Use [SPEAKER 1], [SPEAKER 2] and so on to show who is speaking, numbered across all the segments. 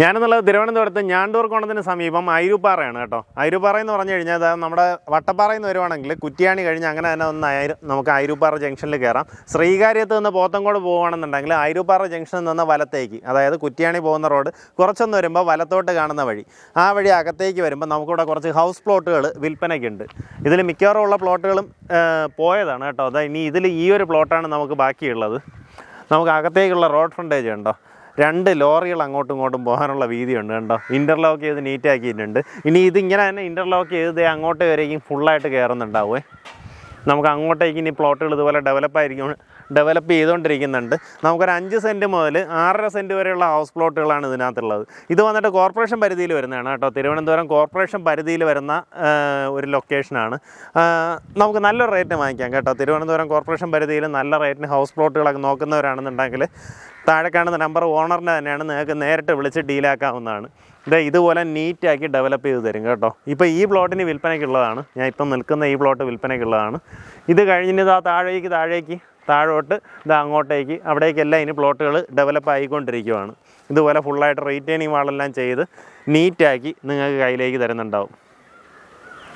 [SPEAKER 1] ഞാനെന്നുള്ളത് തിരുവനന്തപുരത്ത് ഞാണ്ടൂർ കോണത്തിന് സമീപം ഐരൂപ്പാറയാണ് കേട്ടോ. ഐരൂപ്പാറ എന്ന് പറഞ്ഞു കഴിഞ്ഞാൽ നമ്മുടെ വട്ടപ്പാറയിൽ നിന്ന് വരുവാണെങ്കിൽ കുറ്റിയാണി കഴിഞ്ഞ് അങ്ങനെ തന്നെ ഒന്ന് നമുക്ക് ഐരൂപ്പാറ ജംഗ്ഷനിൽ കയറാം. ശ്രീകാര്യത്ത് നിന്ന് പോത്തങ്കോട് പോവുകയാണെന്നുണ്ടെങ്കിൽ ഐരൂപ്പാറ ജംഗ്ഷനിൽ നിന്ന് വലത്തേക്ക് അതായത് കുറ്റിയാണി പോകുന്ന റോഡ് കുറച്ചൊന്ന് വരുമ്പോൾ വലത്തോട്ട് കാണുന്ന വഴി. ആ വഴി അകത്തേക്ക് വരുമ്പോൾ നമുക്കിവിടെ കുറച്ച് ഹൗസ് പ്ലോട്ടുകൾ വിൽപ്പനയ്ക്കുണ്ട് ഇതിൽ മിക്കവാറും ഉള്ള പ്ലോട്ടുകളും പോയതാണ് കേട്ടോ. അതാ ഇനി ഇതിൽ ഈ ഒരു പ്ലോട്ടാണ് നമുക്ക് ബാക്കിയുള്ളത്. നമുക്ക് അകത്തേക്കുള്ള റോഡ് ഫ്രണ്ടേജ് ഉണ്ടോ? രണ്ട് ലോറികൾ അങ്ങോട്ടും ഇങ്ങോട്ടും പോകാനുള്ള വീതിയുണ്ട് കണ്ടോ? ഇന്റർലോക്ക് ചെയ്ത് നീറ്റാക്കിയിട്ടുണ്ട് ഇനി ഇതിങ്ങനെ തന്നെ ഇന്റർലോക്ക് ചെയ്ത് അങ്ങോട്ട് വരേക്കും ഫുള്ളായിട്ട് കയറുന്നുണ്ടാവുമേ നമുക്ക് അങ്ങോട്ടേക്ക് ഇനി പ്ലോട്ടുകൾ ഇതുപോലെ ഡെവലപ്പ് ആയിരിക്കും ഡെവലപ്പ് ചെയ്തുകൊണ്ടിരിക്കുന്നുണ്ട്. നമുക്കൊരു അഞ്ച് സെന്റ് മുതൽ ആറര സെന്റ് വരെയുള്ള ഹൗസ് പ്ലോട്ടുകളാണ് ഇതിനകത്തുള്ളത്. ഇത് വന്നിട്ട് കോർപ്പറേഷൻ പരിധിയിൽ വരുന്നതാണ് കേട്ടോ. തിരുവനന്തപുരം കോർപ്പറേഷൻ പരിധിയിൽ വരുന്ന ഒരു ലൊക്കേഷനാണ് നമുക്ക് നല്ലൊരു റേറ്റിന് വാങ്ങിക്കാം കേട്ടോ. തിരുവനന്തപുരം കോർപ്പറേഷൻ പരിധിയിൽ നല്ല റേറ്റിന് ഹൗസ് പ്ലോട്ടുകളൊക്കെ നോക്കുന്നവരാണെന്നുണ്ടെങ്കിൽ താഴെ കാണുന്ന നമ്പർ ഓണറിന്റെ തന്നെയാണ് നിങ്ങൾക്ക് നേരിട്ട് വിളിച്ച് ഡീലാക്കാവുന്നതാണ് ഇത് ഇതുപോലെ നീറ്റാക്കി ഡെവലപ്പ് ചെയ്ത് തരും കേട്ടോ. ഇപ്പോൾ ഈ പ്ലോട്ടിന് വിൽപ്പനയ്ക്കുള്ളതാണ് ഞാൻ ഇപ്പം നിൽക്കുന്ന ഈ പ്ലോട്ട് വിൽപ്പനയ്ക്കുള്ളതാണ് ഇത് കഴിഞ്ഞിട്ട് ഇതാ താഴേക്ക് താഴേക്ക് താഴോട്ട് ഇതാ അങ്ങോട്ടേക്ക് അവിടേക്കെല്ലാം ഇനി പ്ലോട്ടുകൾ ഡെവലപ്പ് ആയിക്കൊണ്ടിരിക്കുവാണ്. ഇതുപോലെ ഫുള്ളായിട്ട് റീറ്റെയിനിങ് വാളെല്ലാം ചെയ്ത് നീറ്റാക്കി നിങ്ങൾക്ക് കയ്യിലേക്ക് തരുന്നുണ്ടാവും.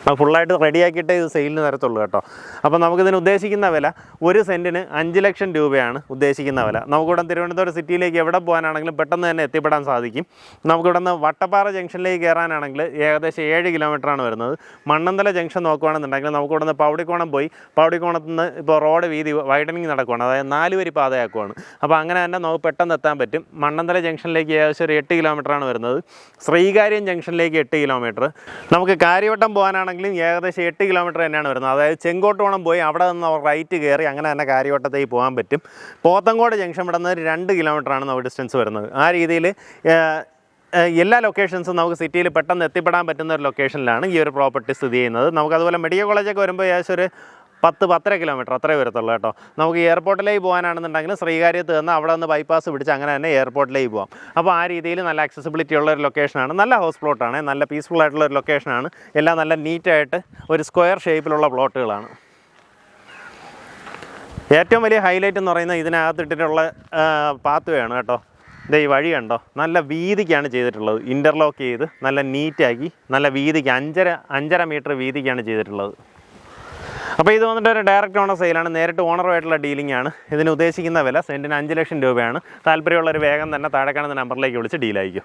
[SPEAKER 1] അപ്പോൾ ഫുള്ളായിട്ട് റെഡിയാക്കിയിട്ടേ ഇത് സെയിലിന് തരത്തുള്ളൂ കേട്ടോ. അപ്പോൾ നമുക്കിതിന് ഉദ്ദേശിക്കുന്ന വില ഒരു സെന്റിന് അഞ്ച് ലക്ഷം രൂപയാണ് ഉദ്ദേശിക്കുന്ന വില. നമുക്കിവിടെ തിരുവനന്തപുരം സിറ്റിയിലേക്ക് എവിടെ പോകാനാണെങ്കിലും പെട്ടെന്ന് തന്നെ എത്തിപ്പെടാൻ സാധിക്കും. നമുക്കിവിടെ നിന്ന് വട്ടപ്പാറ ജംഗ്ഷനിലേക്ക് കയറാനാണെങ്കിൽ ഏകദേശം ഏഴ് കിലോമീറ്ററാണ് വരുന്നത്. മണ്ണന്തല ജംഗ്ഷൻ നോക്കുകയാണെന്നുണ്ടെങ്കിൽ നമുക്കിവിടെ നിന്ന് പൗടിക്കോണം പോയി പൗടിക്കോണത്തു നിന്ന് ഇപ്പോൾ റോഡ് വീതി വൈഡനിങ് നടക്കുകയാണ് അതായത് നാല് വരി പാതയാക്കുവാണ്. അപ്പോൾ അങ്ങനെ തന്നെ നമുക്ക് പെട്ടെന്ന് എത്താൻ പറ്റും. മണ്ണന്തല ജംഗ്ഷനിലേക്ക് ഏകദേശം ഒരു എട്ട് കിലോമീറ്ററാണ് വരുന്നത്. ശ്രീകാര്യം ജംഗ്ഷനിലേക്ക് എട്ട് കിലോമീറ്റർ. നമുക്ക് കാര്യവട്ടം പോകാനാണെങ്കിലും ഏകദേശം എട്ട് കിലോമീറ്റർ തന്നെയാണ് വരുന്നത്. അതായത് ചെങ്കോട്ടോണം പോയി അവിടെ നിന്ന് റൈറ്റ് കയറി അങ്ങനെ തന്നെ കാര്യവട്ടത്തേക്ക് പോകാൻ പറ്റും. പോത്തങ്കോട് ജംഗ്ഷൻ ഇവിടെ നിന്ന് രണ്ട് കിലോമീറ്ററാണ് നമുക്ക് ഡിസ്റ്റൻസ് വരുന്നത്. ആ രീതിയിൽ എല്ലാ ലൊക്കേഷൻസും നമുക്ക് സിറ്റിയിൽ പെട്ടെന്ന് എത്തിപ്പെടാൻ പറ്റുന്ന ഒരു ലൊക്കേഷനിലാണ് ഈ ഒരു പ്രോപ്പർട്ടി സ്ഥിതി ചെയ്യുന്നത്. നമുക്ക് അതുപോലെ മെഡിക്കൽ കോളേജൊക്കെ വരുമ്പോൾ ഏകദേശം ഒരു പത്ത് പത്തര കിലോമീറ്റർ അത്രേ വരത്തുള്ളൂ കേട്ടോ. നമുക്ക് എയർപോർട്ടിലേക്ക് പോകാനാണെന്നുണ്ടെങ്കിൽ ശ്രീകാര്യത്ത് നിന്ന് അവിടെ നിന്ന് ബൈപ്പാസ് പിടിച്ച് അങ്ങനെ തന്നെ എയർപോർട്ടിലേക്ക് പോകാം അപ്പോൾ ആ രീതിയിൽ നല്ല ആക്സസിബിലിറ്റി ഉള്ള ഒരു ലൊക്കേഷനാണ് നല്ല ഹൗസ് പ്ലോട്ടാണ് നല്ല പീസ്ഫുൾ ആയിട്ടുള്ള ഒരു ലൊക്കേഷനാണ് എല്ലാം നല്ല നീറ്റായിട്ട് ഒരു സ്ക്വയർ ഷേപ്പിലുള്ള പ്ലോട്ടുകളാണ് ഏറ്റവും വലിയ ഹൈലൈറ്റ് എന്ന് പറയുന്നത് ഇതിനകത്ത് ഇട്ടിട്ടുള്ള പാത്ത് വേണം കേട്ടോ. ഇതേ ഈ വഴി കണ്ടോ? നല്ല വീതിക്കാണ് ചെയ്തിട്ടുള്ളത്. ഇന്റർലോക്ക് ചെയ്ത് നല്ല നീറ്റാക്കി നല്ല വീതിക്ക് അഞ്ചര അഞ്ചര മീറ്റർ വീതിക്കാണ് ചെയ്തിട്ടുള്ളത്. അപ്പോൾ ഇത് വന്നിട്ട് ഒരു ഡയറക്റ്റ് ഓണർ സെയിലാണ് നേരിട്ട് ഓണറുമായിട്ടുള്ള ഡീലിംഗ് ആണ്. ഇതിന് ഉദ്ദേശിക്കുന്ന വില സെന്റിന് അഞ്ച് ലക്ഷം രൂപയാണ്. താല്പര്യമുള്ളൊരു വേഗം തന്നെ താഴെ കാണുന്ന നമ്പറിലേക്ക് വിളിച്ച് ഡീലായിരിക്കും